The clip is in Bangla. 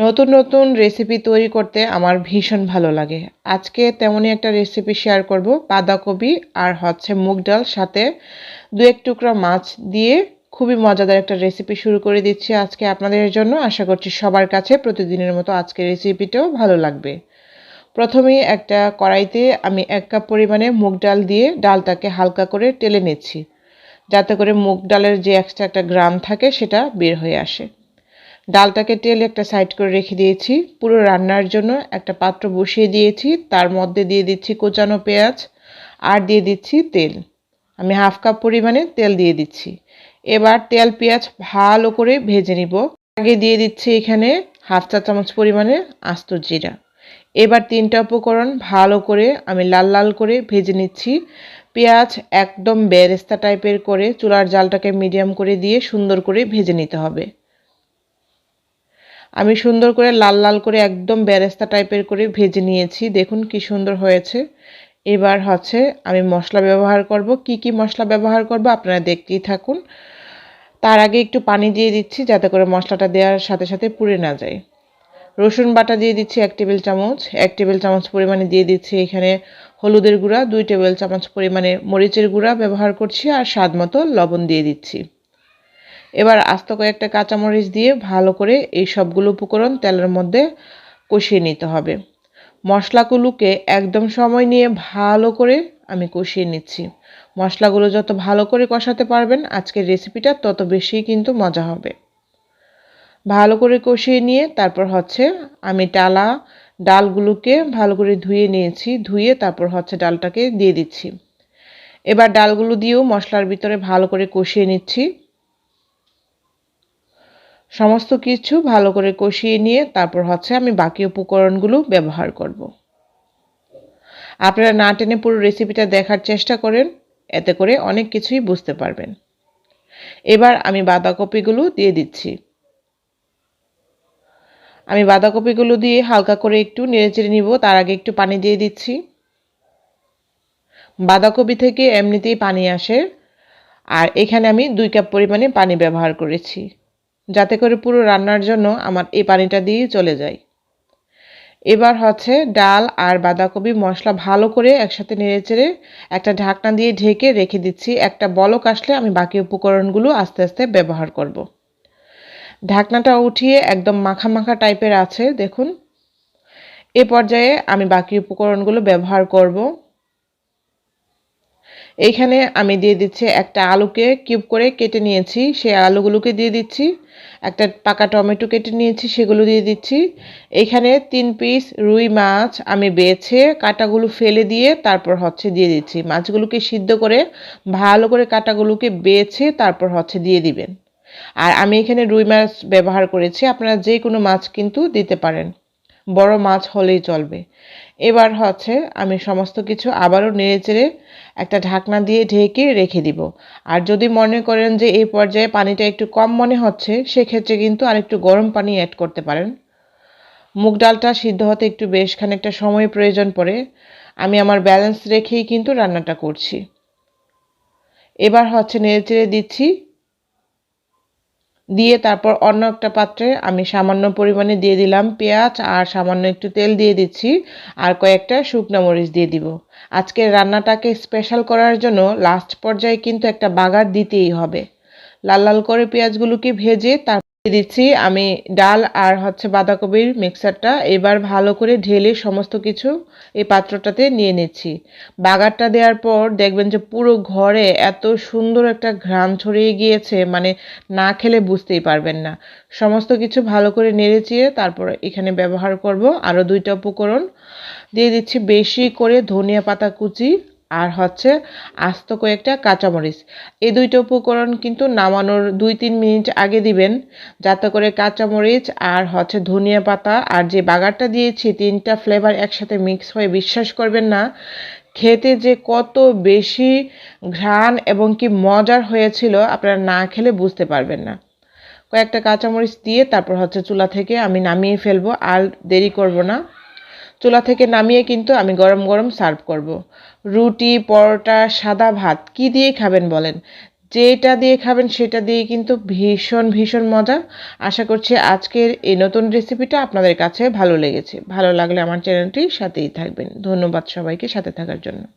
নতুন নতুন রেসিপি তৈরি করতে আমার ভীষণ ভালো লাগে। আজকে তেমনই একটা রেসিপি শেয়ার করব। বাঁধাকপি আর হচ্ছে মুগ ডাল, সাথে দু এক টুকরা মাছ দিয়ে খুবই মজাদার একটা রেসিপি শুরু করে দিচ্ছি আজকে আপনাদের জন্য। আশা করছি সবার কাছে প্রতিদিনের মতো আজকের রেসিপিটাও ভালো লাগবে। প্রথমেই একটা কড়াইতে আমি এক কাপ পরিমাণে মুগ ডাল দিয়ে ডালটাকে হালকা করে টেলে নিচ্ছি। যাতে করে মুগ ডালের যে এক্সট্রা একটা গ্রাম থাকে সেটা বের হয়ে আসে। ডালটাকে টেলে একটা সাইড করে রেখে দিয়েছি। পুরো রান্নার জন্য একটা পাত্র বসিয়ে দিয়েছি। তার মধ্যে দিয়ে দিচ্ছি কোচানো পেঁয়াজ আর দিয়ে দিচ্ছি তেল। আমি হাফ কাপ পরিমাণে তেল দিয়ে দিচ্ছি। এবার তেল পেঁয়াজ ভালো করে ভেজে নিব। আগে দিয়ে দিচ্ছি এখানে হাফ চা চামচ পরিমাণে আস্ত জিরা। এবার তিনটা উপকরণ ভালো করে আমি লাল লাল করে ভেজে নিচ্ছি। পেঁয়াজ একদম বেরেস্তা টাইপের করে চুলার জালটাকে মিডিয়াম করে দিয়ে সুন্দর করে ভেজে নিতে হবে। আমি সুন্দর করে লাল লাল করে একদম বেরেস্তা টাইপের করে ভেজে নিয়েছি। দেখুন কি সুন্দর হয়েছে। এবার হচ্ছে আমি মশলা ব্যবহার করব। কি কি মশলা ব্যবহার করব আপনারা দেখতেই থাকুন। তার আগে একটু পানি দিয়ে দিচ্ছি যাতে করে মশলাটা দেওয়ার সাথে সাথে পুড়ে না যায়। রসুন বাটা দিয়ে দিচ্ছি এক টেবিল চামচ। এক টেবিল চামচ পরিমাণে দিয়ে দিচ্ছি এখানে হলুদের গুঁড়া, দুই টেবিল চামচ পরিমাণে মরিচের গুঁড়া ব্যবহার করছি আর স্বাদ মতো লবণ দিয়ে দিচ্ছি। এবার আস্ত কয়েকটা কাঁচামরিচ দিয়ে ভালো করে এই সবগুলো উপকরণ তেলের মধ্যে কষিয়ে নিতে হবে। মশলাগুলোকে একদম সময় নিয়ে ভালো করে আমি কষিয়ে নিচ্ছি। মশলাগুলো যত ভালো করে কষাতে পারবেন, আজকের রেসিপিটা তত বেশি কিন্তু মজা হবে। ভালো করে কষিয়ে নিয়ে তারপর হচ্ছে আমি টালা ডালগুলোকে ভালো করে ধুয়ে নিয়েছি, ধুয়ে তারপর হচ্ছে ডালটাকে দিয়ে দিচ্ছি। এবার ডালগুলো দিয়েও মশলার ভিতরে ভালো করে কষিয়ে নিচ্ছি। সমস্ত কিছু ভালো করে কষিয়ে নিয়ে তারপর হচ্ছে আমি বাকি উপকরণগুলো ব্যবহার করব। আপনারা না টেনে পুরো রেসিপিটা দেখার চেষ্টা করেন, এতে করে অনেক কিছুই বুঝতে পারবেন। এবার আমি বাঁধাকপিগুলো দিয়ে দিচ্ছি। আমি বাঁধাকপিগুলো দিয়ে হালকা করে একটু নেড়েচেড়ে নিব, তার আগে একটু পানি দিয়ে দিচ্ছি। বাঁধাকপি থেকে এমনিতেই পানি আসে, আর এখানে আমি দুই কাপ পরিমাণে পানি ব্যবহার করেছি। যাতে করে পুরো রান্নার জন্য আমার এই পানিটা দিয়ে চলে যায়। এবার হচ্ছে ডাল আর বাঁধাকপি মশলা ভালো করে একসাথে নেড়েচেড়ে একটা ঢাকনা দিয়ে ঢেকে রেখে দিচ্ছি। একটা বলক আসলে আমি বাকি উপকরণগুলো আস্তে আস্তে ব্যবহার করব। ঢাকনাটা উঠিয়ে একদম মাখা মাখা টাইপের আছে, দেখুন। এ পর্যায়ে আমি বাকি উপকরণগুলো ব্যবহার করব। এইখানে আমি দিয়ে দিচ্ছি একটা আলুকে কিউব করে কেটে নিয়েছি, সেই আলুগুলোকে দিয়ে দিচ্ছি। একটা পাকা টমেটো কেটে নিয়েছি, সেগুলো দিয়ে দিচ্ছি। এখানে তিন পিস রুই মাছ আমি বেছে কাটাগুলো ফেলে দিয়ে তারপর হচ্ছে দিয়ে দিচ্ছি। মাছগুলোকে সিদ্ধ করে, ভালো করে কাটাগুলোকে বেছে তারপর হচ্ছে দিয়ে দিবেন। আর আমি এখানে রুই মাছ ব্যবহার করেছি, আপনারা যে কোনো মাছ কিন্তু দিতে পারেন। বড় মাছ হলেই চলবে। এবার হচ্ছে আমি সমস্ত কিছু আবারও নেড়ে চেড়ে একটা ঢাকনা দিয়ে ঢেকে রেখে দিব। আর যদি মনে করেন যে এই পর্যায়ে পানিটা একটু কম মনে হচ্ছে, সেক্ষেত্রে কিন্তু আরেকটু গরম পানি অ্যাড করতে পারেন। মুগ ডালটা সিদ্ধ হতে একটু বেশ খানিকটা সময় প্রয়োজন পড়ে। আমি আমার ব্যালেন্স রেখেই কিন্তু রান্নাটা করছি। এবার হচ্ছে নেড়ে চেড়ে দিচ্ছি দিয়ে তারপর অন্য একটা পাত্রে আমি সামান্য পরিমাণে দিয়ে দিলাম পেঁয়াজ আর সামান্য একটু তেল দিয়ে দিচ্ছি আর কয়েকটা শুকনো মরিচ দিয়ে দিব। আজকের রান্নাটাকে স্পেশাল করার জন্য লাস্ট পর্যায়ে কিন্তু একটা বাগার দিতেই হবে। লাল লাল করে পেঁয়াজগুলোকে ভেজে তার দিচ্ছি। আমি ডাল আর হচ্ছে বাঁধাকপির মিক্সারটা এবার ভালো করে ঢেলে সমস্ত কিছু এই পাত্রটাতে নিয়ে নিচ্ছি। বাগারটা দেওয়ার পর দেখবেন যে পুরো ঘরে এত সুন্দর একটা ঘ্রাণ ছড়িয়ে গিয়েছে মানে না খেলে বুঝতেই পারবেন না। সমস্ত কিছু ভালো করে নেড়ে চেয়ে তারপর এখানে ব্যবহার করব। আরও দুইটা উপকরণ। দিয়ে দিচ্ছি বেশি করে ধনিয়া পাতা কুচি। আর হচ্ছে আস্ত কয়েকটা কাঁচামরিচ। এই দুইটা উপকরণ কিন্তু নামানোর দুই তিন মিনিট আগে দিবেন, যাতে করে কাঁচামরিচ আর হচ্ছে ধনিয়া পাতা আর যে বাগারটা দিয়েছি, তিনটা ফ্লেভার একসাথে মিক্স হয়ে বিশ্বাস করবেন না, খেতে যে কত বেশি ঘ্রাণ এবং কি মজার হয়েছিল আপনারা না খেলে বুঝতে পারবেন না। কয়েকটা কাঁচামরিচ দিয়ে তারপর হচ্ছে চুলা থেকে আমি নামিয়ে ফেলব, আর দেরি করব না। চুলা থেকে নামিয়ে কিন্তু আমি গরম গরম সার্ভ করব। রুটি, পরোটা, সাদা ভাত, কি দিয়ে খাবেন বলেন? যেটা দিয়ে খাবেন সেটা দিয়ে কিন্তু ভীষণ ভীষণ মজা। আশা করছি আজকের এই নতুন রেসিপিটা আপনাদের কাছে ভালো লেগেছে। ভালো লাগলে আমার চ্যানেলটির সাথেই থাকবেন। ধন্যবাদ সবাইকে সাথে থাকার জন্য।